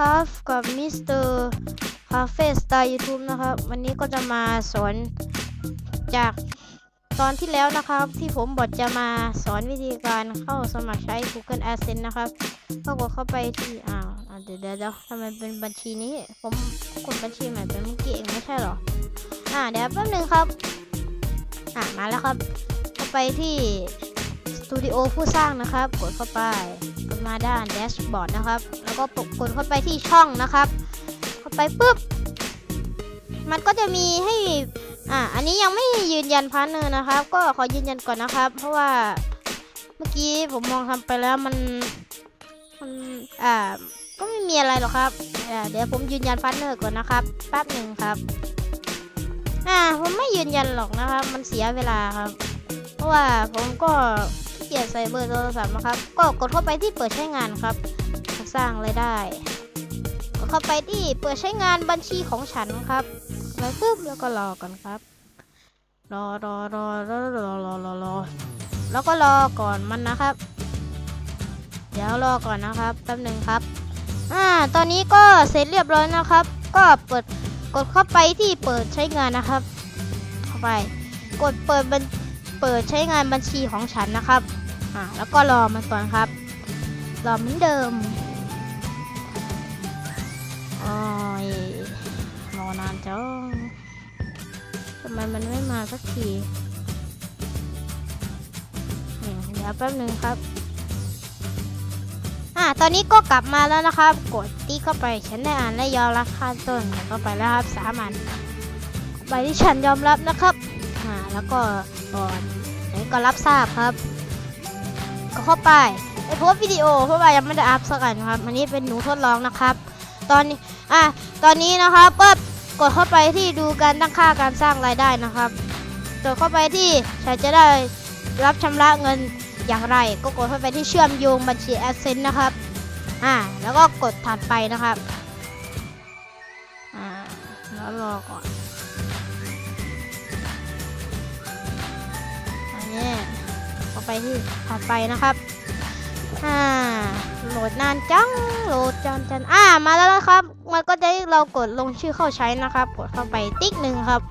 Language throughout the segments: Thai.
ครับกับมิสเตอร์คาเฟ่สไตล์ยูทูบนะครับ วันนี้ก็จะมาสอนจากตอนที่แล้วนะครับ ที่ผมบอกจะมาสอนวิธีการเข้าสมัครใช้ Google Adsense นะครับก็กดเข้าไปที่อ้าวเดี๋ยวเดี๋ยวทำไมเป็นบัญชีนี้ ผมกดบัญชีใหม่เป็นเมื่อกี้เองไม่ใช่หรออ่าเดี๋ยวแป๊บนึงครับ อ่ามาแล้วครับเข้าไปที่สตูดิโอผู้สร้างนะครับ กดเข้าไป มาด้านแดชบอร์ดนะครับ แล้วก็กดเข้าไปที่ช่องนะครับ เข้าไปปุ๊บ มันก็จะมีให้อ่าอันนี้ยังไม่ยืนยันพาร์ทเนอร์นะครับ ก็ขอยืนยันก่อนนะครับ เพราะว่าเมื่อกี้ผมมองทำไปแล้วมันมันอ่าก็ไม่มีอะไรหรอกครับเดี๋ยวผมยืนยันพาร์ทเนอร์ก่อนนะครับแป๊บหนึ่งครับ อ่าผมไม่ยืนยันหรอกนะครับ มันเสียเวลาครับ เพราะว่าผมก็ เกียจใส่เบอร์โทรศัพท์นะครับ ก็กดเข้าไปที่เปิดใช้งานครับ สร้างรายได้ กดเข้าไปที่เปิดใช้งานบัญชีของฉันครับ แล้วปุ๊บแล้วก็รอก่อนครับ รอรอรอรอรอรอรอรอแล้วก็รอก่อนมันนะครับ เดี๋ยวรอก่อนนะครับแป๊บหนึ่งครับอ่าตอนนี้ก็เสร็จเรียบร้อยนะครับ ก็เปิดกดเข้าไปที่เปิดใช้งานนะครับ เข้าไป กดเปิดบัญเปิดใช้งานบัญชีของฉันนะครับ อ่าแล้วก็รอมันก่อนครับ รอเหมือนเดิมโอ้ยรอนานจังทำไมมันไม่มาสักทีเนี่ยเดี๋ยวแป๊บนึงครับ อ่าตอนนี้ก็กลับมาแล้วนะครับ กดติ๊กเข้าไปฉันได้อ่านและยอมรับขั้นต้นเข้าไปแล้วครับสามันไปที่ฉันยอมรับนะครับอ่าแล้วก็ก่อนแล้วก็รับทราบครับ ก็เข้าไปไปโพสวิดีโอ เพราะว่ายังไม่ได้อัพสักอันครับ อันนี้เป็นหนูทดลองนะครับ ตอนนี้อะตอนนี้นะครับก็กดเข้าไปที่ดูการตั้งค่าการสร้างรายได้นะครับกดเข้าไปที่ฉันจะได้รับชำระเงินอย่างไร ก็กดเข้าไปที่เชื่อมโยงบัญชี Adsense นะครับอ่าแล้วก็กดถัดไปนะครับอ่าแล้วรอก่อนอันนี้ ไปที่ถัดไปนะครับอ่าโหลดนานจังโหลดจันจันอ่ามาแล้วนะครับ มันก็จะเรากดลงชื่อเข้าใช้นะครับ กดเข้าไปติ๊กหนึ่งครับ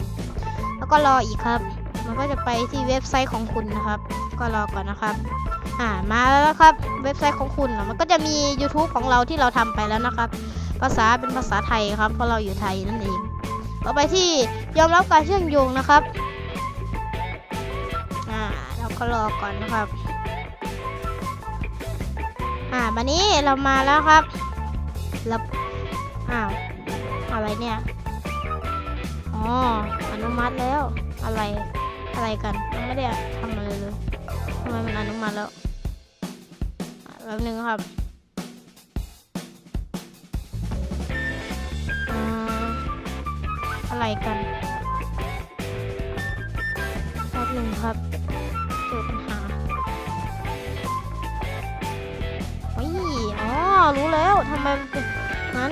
แล้วก็รออีกครับ มันก็จะไปที่เว็บไซต์ของคุณนะครับ ก็รอก่อนนะครับอ่ามาแล้วครับเว็บไซต์ของคุณมันก็จะมี YouTube ของเราที่เราทำไปแล้วนะครับ ภาษาเป็นภาษาไทยครับเพราะเราอยู่ไทยนั่นเองต่อไปที่ยอมรับการเชื่อมโยงนะครับ ก็รอก่อนนะครับ อ่าวันนี้เรามาแล้วครับเราอ้าวอะไรเนี่ย อ๋อ อนุมัติแล้ว อะไร อะไรกันยังไม่ได้ทำอะไรเลยทำไมมันอนุมัติแล้วอะแป๊บนึงครับอ่าอะไรกันแป๊บนึงครับ ทำไมมันเป็นนั้น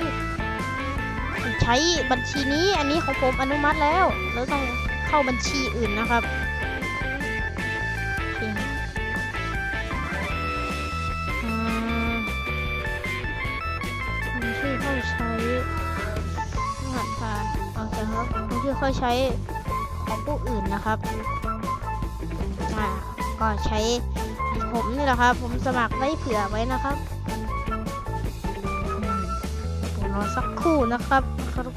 ใช้บัญชีนี้อันนี้ของผมอนุมัติแล้วแล้วต้องเข้าบัญชีอื่นนะครับโอเคอ่าบัญชีเข้าใช้รหัสผ่านโอเคครับบัญชีเข้าใช้ของผู้อื่นนะครับก็ใช้ผมนี่แหละครับ ผมสมัครไว้เผื่อไว้นะครับ อสักครู่นะครับรอ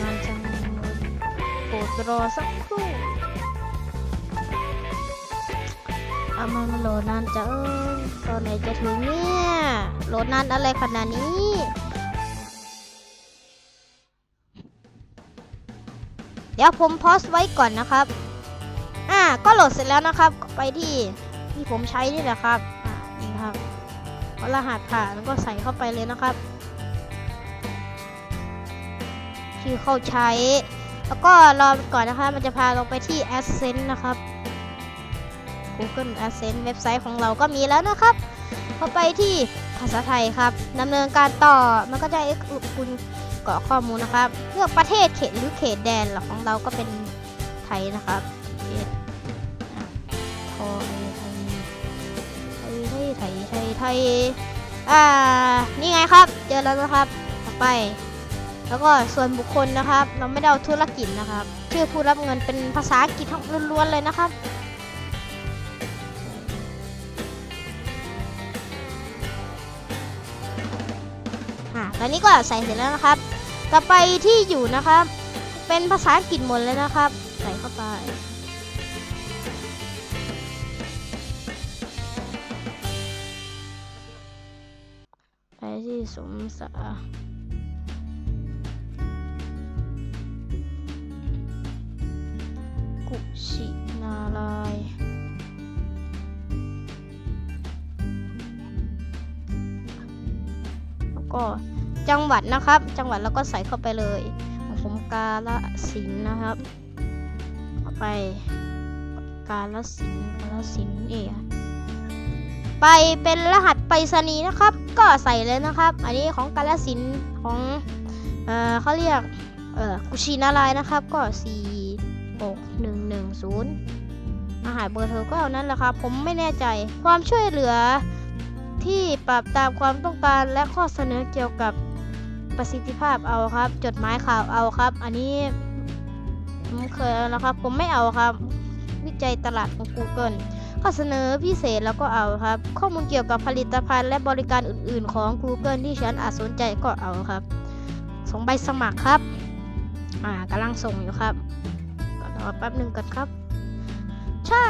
นานจังปรดรอสักครู่เอามามันโหลดนานจังตอนไหนจะถึงเนี่ย โหลดนานอะไรขนาดนี้เดี๋ยวผมโพสไว้ก่อนนะครับ ก็โหลดเสร็จแล้วนะครับ ไปที่ที่ผมใช้นี่แหละครับอ่านี่ครับเอารหัสผ่านแล้วก็ใส่เข้าไปเลยนะครับ ชื่อเข้าใช้ แล้วก็รอก่อนนะคะมันจะพาเราไปที่ Adsense นะครับ Google Adsense เว็บไซต์ของเราก็มีแล้วนะครับเข้าไปที่ภาษาไทยครับดำเนินการต่อมันก็จะคุณกรอกข้อมูลนะครับ เลือกประเทศเขตหรือเขตแดนหลักของเราก็เป็นไทยนะครับ ไทยไทยไทยไทยไทยอ่า นี่ไงครับ เจอแล้วนะครับ ต่อไป แล้วก็ส่วนบุคคลนะครับ เราไม่ได้เอาธุรกิจนะครับ ชื่อผู้รับเงินเป็นภาษาอังกฤษทั้งล้วนๆเลยนะครับอ่าตอนนี้ก็ใส่เสร็จแล้วนะครับ ต่อไปที่อยู่นะครับ เป็นภาษาอังกฤษหมดเลยนะครับ ใส่เข้าไป สมสากุชินาลายแล้วก็จังหวัดนะครับ จังหวัดแล้วก็ใส่เข้าไปเลยของผมกาลสินนะครับ เข้าไปกาลสินกาลสินเอง ไปเป็นรหัสไปรษณีย์นะครับ ก็ใส่เลยนะครับ อันนี้ของกาลสินของเออเขาเรียกเออกุชินารายนะครับ ก็4 6 1 1 0รหัสเบอร์โทรก็เอานั้นแหละครับ ผมไม่แน่ใจความช่วยเหลือที่ปรับตามความต้องการและข้อเสนอเกี่ยวกับประสิทธิภาพเอาครับ จดหมายข่าวเอาครับ อันนี้ผมเคยนะครับ ผมไม่เอาครับ วิจัยตลาดของ Google ข้อเสนอพิเศษแล้วก็เอาครับ ข้อมูลเกี่ยวกับผลิตภัณฑ์และบริการอื่น ๆ ของ Google ที่ฉันอาจสนใจก็เอาครับส่งใบสมัครครับอ่ากำลังส่งอยู่ครับก็รอแป๊บหนึ่งก่อนครับ ใช่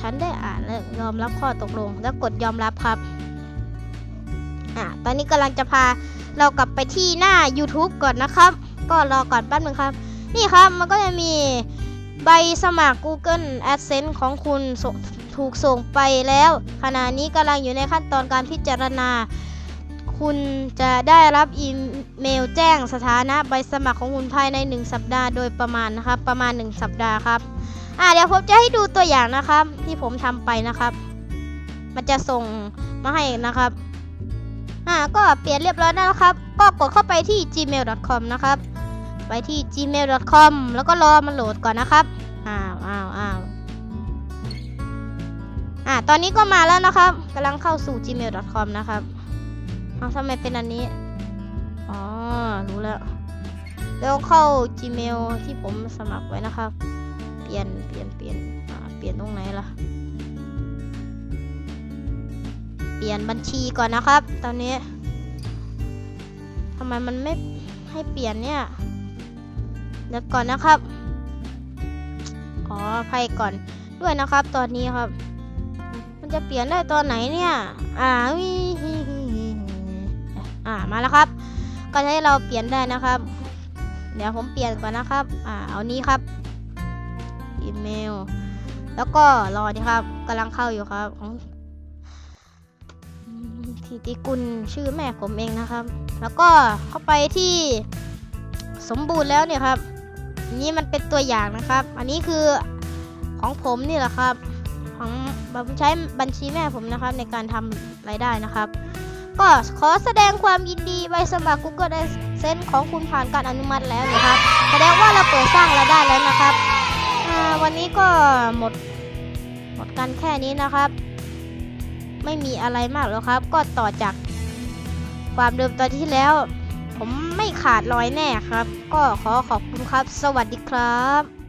ฉันได้อ่านและยอมรับข้อตกลง แล้วกดยอมรับครับอ่าตอนนี้กำลังจะพาเรากลับไปที่หน้า YouTube ก่อนนะครับ ก็รอก่อนแป๊บหนึ่งครับ นี่ครับมันก็จะมีใบสมัคร Google AdSense ของคุณส่ง ถูกส่งไปแล้ว ขณะนี้กำลังอยู่ในขั้นตอนการพิจารณา คุณจะได้รับอีเมลแจ้งสถานะใบสมัครของคุณภายใน 1 สัปดาห์โดยประมาณนะครับ ประมาณ 1 สัปดาห์ครับอ่าเดี๋ยวผมจะให้ดูตัวอย่างนะครับ ที่ผมทำไปนะครับ มันจะส่งมาให้นะครับอ่าก็เปลี่ยนเรียบร้อยแล้วนะครับ ก็กดเข้าไปที่ gmail.com นะครับ ไปที่ gmail.com แล้วก็รอมันโหลดก่อนนะครับ อ่าตอนนี้ก็มาแล้วนะครับกำลังเข้าสู่ gmail.com นะครับเอาทำไมเป็นอันนี้ อ๋อ รู้แล้วแล้วเข้า gmail ที่ผมสมัครไว้นะครับ เปลี่ยน เปลี่ยน เปลี่ยน อ่า เปลี่ยนตรงไหนล่ะ เปลี่ยนบัญชีก่อนนะครับ ตอนนี้ทำไมมันไม่ให้เปลี่ยนเนี่ย เดี๋ยวก่อนนะครับ ขออภัยก่อนด้วยนะครับ ตอนนี้ครับ จะเปลี่ยนได้ตอนไหนเนี่ย อ่าวิอ่ามาแล้วครับ ก็ให้เราเปลี่ยนได้นะครับ เดี๋ยวผมเปลี่ยนก่อนนะครับ อ่าเอานี้ครับ อีเมล แล้วก็รอดีครับกำลังเข้าอยู่ครับของทิติกุลชื่อแม่ผมเองนะครับ แล้วก็เข้าไปที่สมบูรณ์แล้วเนี่ยครับนนี้มันเป็นตัวอย่างนะครับ อันนี้คือของผมนี่แหละครับ ผมใช้บัญชีแม่ผมนะครับในการทำรายได้นะครับ ก็ขอแสดงความยินดีใบสมัคร Google AdSense ของคุณผ่านการอนุมัติแล้วนะครับ แสดงว่าเราเปิดสร้างรายได้แล้วนะครับ วันนี้ก็หมดหมดกันแค่นี้นะครับ ไม่มีอะไรมากแล้วครับ ก็ต่อจากความเดิมตอนที่แล้ว ผมไม่ขาดรอยแน่ครับ ก็ขอขอบคุณครับ สวัสดีครับ